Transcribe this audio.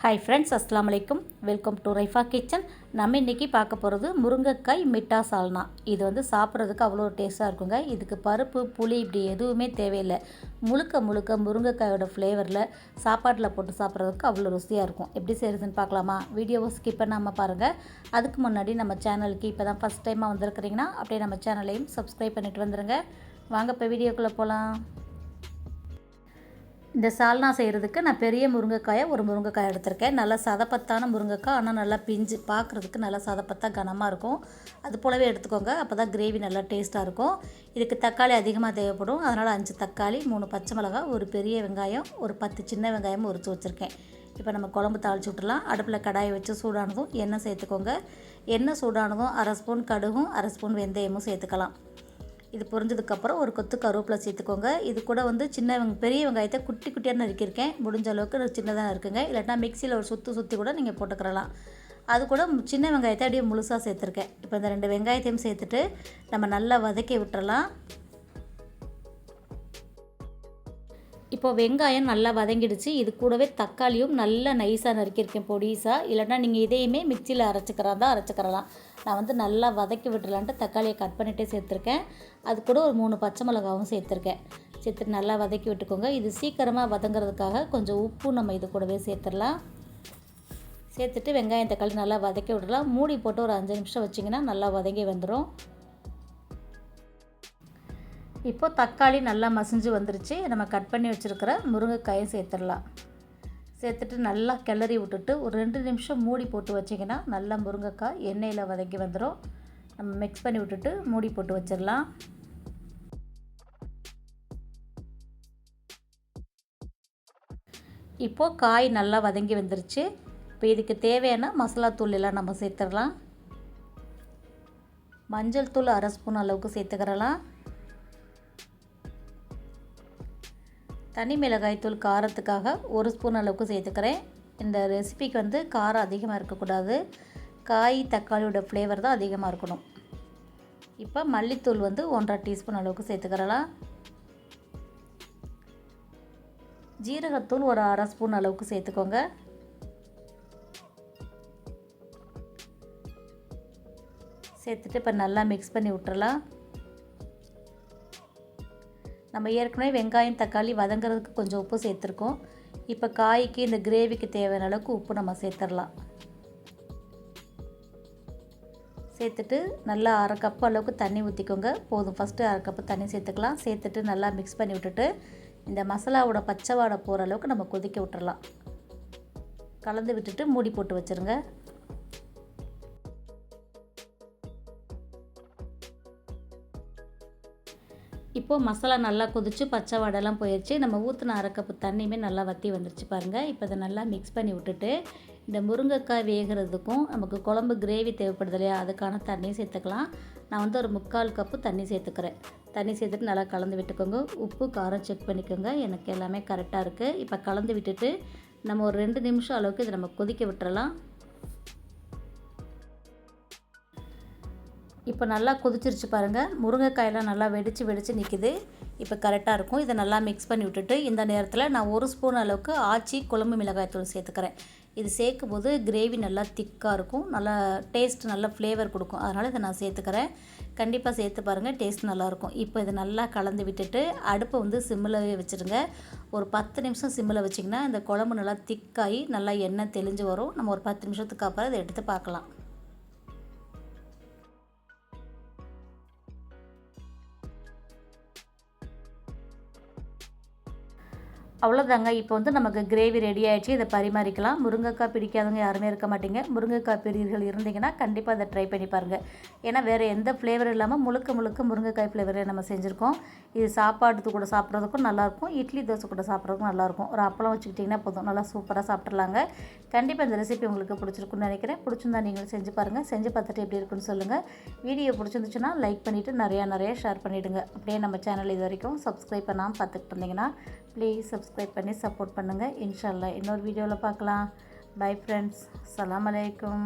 Hi friends அஸ்லாம் வலைக்கும் welcome to Raifa kitchen நம்ம இன்றைக்கி பார்க்க போகிறது முருங்கைக்காய் மிட்டா சால்னா. இது வந்து சாப்பிட்றதுக்கு அவ்வளோ டேஸ்ட்டாக இருக்குங்க. இதுக்கு பருப்பு புளி இப்படி எதுவுமே தேவையில்லை. முழுக்க முழுக்க முருங்கைக்காயோட ஃப்ளேவரில் சாப்பாட்டில் போட்டு சாப்பிட்றதுக்கு அவ்வளோ ருசியாக இருக்கும். எப்படி செய்கிறதுன்னு பார்க்கலாமா? வீடியோவை ஸ்கிப் பண்ணாமல் பாருங்கள் அதுக்கு முன்னாடி நம்ம சேனலுக்கு இப்போ தான் ஃபஸ்ட் டைமாக வந்திருக்கிறீங்கன்னா அப்படியே நம்ம சேனலையும் சப்ஸ்கிரைப் பண்ணிட்டு வந்துடுங்க வாங்க இப்போ வீடியோக்குள்ளே போகலாம் இந்த சால்னா செய்கிறதுக்கு நான் பெரிய முருங்கைக்காயை ஒரு முருங்கைக்காய் எடுத்திருக்கேன். நல்லா சதப்பத்தான முருங்கைக்காய் ஆனால் நல்லா பிஞ்சு பார்க்குறதுக்கு நல்லா சதப்பத்தாக கனமாக இருக்கும். அது போலவே எடுத்துக்கோங்க அப்போ தான் கிரேவி நல்லா டேஸ்ட்டாக இருக்கும். இதுக்கு தக்காளி அதிகமாக தேவைப்படும். அதனால் அஞ்சு தக்காளி மூணு பச்சை மிளகாய் ஒரு பெரிய வெங்காயம் ஒரு பத்து சின்ன வெங்காயமும் உரித்து வச்சுருக்கேன். இப்போ நம்ம குழம்பு தாளிச்சு விட்டுலாம் அடுப்பில் கடாயை வச்சு சூடானதும் எண்ணெய் சேர்த்துக்கோங்க. எண்ணெய் சூடானதும் அரை ஸ்பூன் கடுகும் அரை ஸ்பூன் வெந்தயமும் சேர்த்துக்கலாம். இது பொரிஞ்சதுக்கப்புறம் ஒரு கொத்து கருவேப்பிலை சேர்த்துக்கோங்க. இது கூட வந்து சின்ன பெரிய வெங்காயத்தை குட்டி குட்டியாக நறுக்கியிருக்கேன். முடிஞ்ச அளவுக்கு சின்னதாக இருக்குங்க இல்லைன்னா மிக்சியில் ஒரு சுற்றி சுற்றி கூட நீங்கள் போட்டுக்கிறலாம். அது கூட சின்ன வெங்காயத்தை அப்படியே முழுசாக சேர்த்துருக்கேன். இப்போ இந்த ரெண்டு வெங்காயத்தையும் சேர்த்துட்டு நம்ம நல்லா வதக்கி விட்டுறலாம். இப்போ வெங்காயம் நல்லா வதங்கிடுச்சு. இது கூடவே தக்காளியும் நல்லா நைஸாக நறுக்கியிருக்கேன் பொடிசாக இல்லைனா நீங்கள் இதையுமே மிக்சியில் அரைச்சிக்கிறா தான் அரைச்சிக்கிறலாம். நான் வந்து நல்லா வதக்கி விட்டுலான்ட்டு தக்காளியை கட் பண்ணிகிட்டே சேர்த்துருக்கேன். அது கூட ஒரு மூணு பச்சை மிளகாவும் சேர்த்துருக்கேன். சேர்த்துட்டு நல்லா வதக்கி விட்டுக்கோங்க. இது சீக்கிரமாக வதங்குறதுக்காக கொஞ்சம் உப்பு நம்ம இது கூடவே சேர்த்துடலாம். சேர்த்துட்டு வெங்காயம் தக்காளி நல்லா வதக்கி விடலாம் மூடி போட்டு ஒரு அஞ்சு நிமிஷம் வச்சிங்கன்னா நல்லா வதங்கி வந்துடும் இப்போது தக்காளி நல்லா மசிஞ்சு வந்துருச்சு. நம்ம கட் பண்ணி வச்சுருக்கிற முருங்கைக்காயை சேர்த்துடலாம். சேர்த்துட்டு நல்லா கிளறி விட்டுட்டு ஒரு ரெண்டு நிமிஷம் மூடி போட்டு வச்சிங்கன்னா நல்லா முருங்கைக்காய் எண்ணெயில் வதக்கி வந்துடும் நம்ம மிக்ஸ் பண்ணி விட்டுட்டு மூடி போட்டு வச்சிடலாம். இப்போது காய் நல்லா வதங்கி வந்துருச்சு. இப்போ இதுக்கு தேவையான மசாலா தூள் எல்லாம் நம்ம சேர்த்துடலாம். மஞ்சள் தூள் அரை ஸ்பூன் அளவுக்கு சேர்த்துக்கிறலாம். தனி மிளகாய்த்தூள் காரத்துக்காக ஒரு ஸ்பூன் அளவுக்கு சேர்த்துக்கிறேன். இந்த ரெசிபிக்கு வந்து காரம் அதிகமாக இருக்கக்கூடாது. காய் தக்காளியோட ஃப்ளேவர் தான் அதிகமாக இருக்கணும். இப்போ மல்லித்தூள் வந்து ஒன்றரை டீஸ்பூன் அளவுக்கு சேர்த்துக்கிறலாம். ஜீரகத்தூள் ஒரு அரை ஸ்பூன் அளவுக்கு சேர்த்துக்கோங்க. சேர்த்துட்டு இப்போ நல்லா மிக்ஸ் பண்ணி விட்டுறலாம். நம்ம ஏற்கனவே வெங்காயம் தக்காளி வதங்குறதுக்கு கொஞ்சம் உப்பு சேர்த்துருக்கோம். இப்போ காய்க்கு இந்த கிரேவிக்கு தேவையான அளவுக்கு உப்பு நம்ம சேர்த்துடலாம் சேர்த்துட்டு நல்லா அரை கப்பு அளவுக்கு தண்ணி ஊற்றிக்கோங்க போதும். ஃபஸ்ட்டு அரை கப்பு தண்ணி சேர்த்துக்கலாம். சேர்த்துட்டு நல்லா மிக்ஸ் பண்ணி விட்டுட்டு இந்த மசாலாவோட பச்சை வாடை போகிற அளவுக்கு நம்ம கொதிக்க விட்டுறலாம். கலந்து விட்டுட்டு மூடி போட்டு வச்சுருங்க. இப்போது மசாலா நல்லா கொதிச்சு பச்சை வடைலாம் போயிடுச்சு நம்ம ஊற்றின அரைக்கப்பு தண்ணியுமே நல்லா வற்றி வந்துருச்சு பாருங்கள் இப்போ அதை நல்லா மிக்ஸ் பண்ணி விட்டுட்டு இந்த முருங்கைக்காய் வேகிறதுக்கும் நமக்கு குழம்பு கிரேவி தேவைப்படுது இல்லையா அதுக்கான தண்ணி சேர்த்துக்கலாம். நான் வந்து ஒரு முக்கால் கப்பு தண்ணி சேர்த்துக்கிறேன். தண்ணி சேர்த்துட்டு நல்லா கலந்து விட்டுக்கோங்க. உப்பு காரம் செக் பண்ணிக்கோங்க. எனக்கு எல்லாமே கரெக்டாக இருக்குது இப்போ கலந்து விட்டுட்டு நம்ம ஒரு ரெண்டு நிமிஷம் அளவுக்கு இதை நம்ம கொதிக்க விட்டுறலாம். இப்போ நல்லா கொதிச்சிருச்சு பாருங்கள் முருங்கைக்காயெல்லாம் நல்லா வெடித்து வெடித்து நிற்கிது இப்போ கரெக்டாக இருக்கும். இதை நல்லா மிக்ஸ் பண்ணி விட்டுட்டு இந்த நேரத்தில் நான் ஒரு ஸ்பூன் அளவுக்கு ஆச்சி குழம்பு மிளகாய் தூள் சேர்த்துக்கிறேன். இது சேர்க்கும் போது கிரேவி நல்லா திக்காக இருக்கும். நல்லா டேஸ்ட் நல்லா ஃப்ளேவர் கொடுக்கும். அதனால் இதை நான் சேர்த்துக்கிறேன். கண்டிப்பாக சேர்த்து பாருங்கள் டேஸ்ட் நல்லாயிருக்கும் இப்போ இதை நல்லா கலந்து விட்டுட்டு அடுப்பை வந்து சிம்மிலவே வச்சுருங்க. ஒரு பத்து நிமிஷம் சிம்மில் வச்சிங்கன்னா இந்த குழம்பு நல்லா திக்காகி நல்லா எண்ணெய் தெளிஞ்சு வரும். நம்ம ஒரு பத்து நிமிஷத்துக்கு அப்புறம் இதை எடுத்து பார்க்கலாம். அவ்வளோதாங்க இப்போ வந்து நமக்கு கிரேவி ரெடி ஆகிடுச்சு இதை பரிமாறிக்கலாம். முருங்கைக்காய் பிடிக்காதவங்க யாருமே இருக்க மாட்டீங்க. முருங்கைக்காய் பிரியர்கள் இருந்தீங்கன்னா கண்டிப்பாக அதை ட்ரை பண்ணி பாருங்கள் ஏன்னா வேறு எந்த ஃப்ளேவர் இல்லாமல் முழுக்க முழுக்க முருங்கைக்காய் ஃப்ளேவரே நம்ம செஞ்சுருக்கோம். இது சாப்பாடு கூட சாப்பிட்றதுக்கும் நல்லாயிருக்கும். இட்லி தோசை கூட சாப்பிட்றதுக்கும் நல்லாயிருக்கும். ஒரு அப்பளம் வச்சுக்கிட்டிங்கன்னா போதும். நல்லா சூப்பராக சாப்பிட்றலாங்க கண்டிப்பாக இந்த ரெசிபி உங்களுக்கு பிடிச்சிருக்குன்னு நினைக்கிறேன். பிடிச்சிருந்தா நீங்களும் செஞ்சு பாருங்கள் செஞ்சு பார்த்துட்டு எப்படி இருக்குன்னு சொல்லுங்கள் வீடியோ பிடிச்சிருந்துச்சுன்னா லைக் பண்ணிவிட்டு நிறையா நிறையா ஷேர் பண்ணிவிடுங்க அப்படியே நம்ம சேனல் இது வரைக்கும் சப்ஸ்கிரைப் பண்ணாமல் பார்த்துக்கிட்டு இருந்தீங்கன்னா ப்ளீஸ் சப்ஸ்கிரைப் பண்ணி சப்போர்ட் பண்ணுங்கள் இன்ஷால்லா இன்னொரு வீடியோவில் பார்க்கலாம். பை ஃப்ரெண்ட்ஸ் அலாம் அலைக்கும்